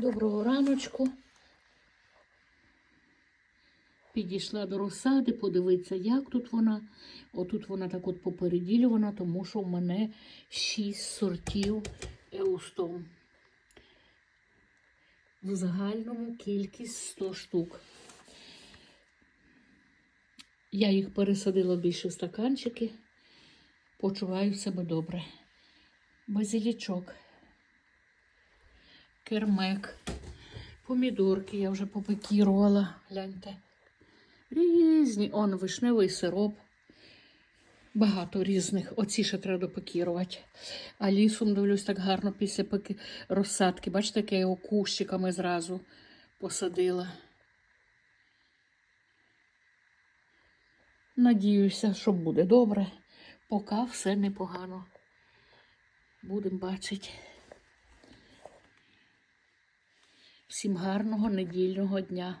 Доброго раночку. Підійшла до розсади, подивитися, як тут вона. Отут вона так от попереділювана, тому що в мене шість сортів еустом. В загальному кількість 100 штук. Я їх пересадила більше в стаканчики. Почуваю себе добре. Базилічок, кермек, помідорки я вже попекірувала. Гляньте. Різні. Он вишневий сироп. Багато різних. Оці ще треба допекірувати. А лісом дивлюсь так гарно після пеки... розсадки. Бачите, як я його кущиками зразу посадила. Надіюся, що буде добре. Поки все непогано. Будемо бачити. Всім гарного недільного дня.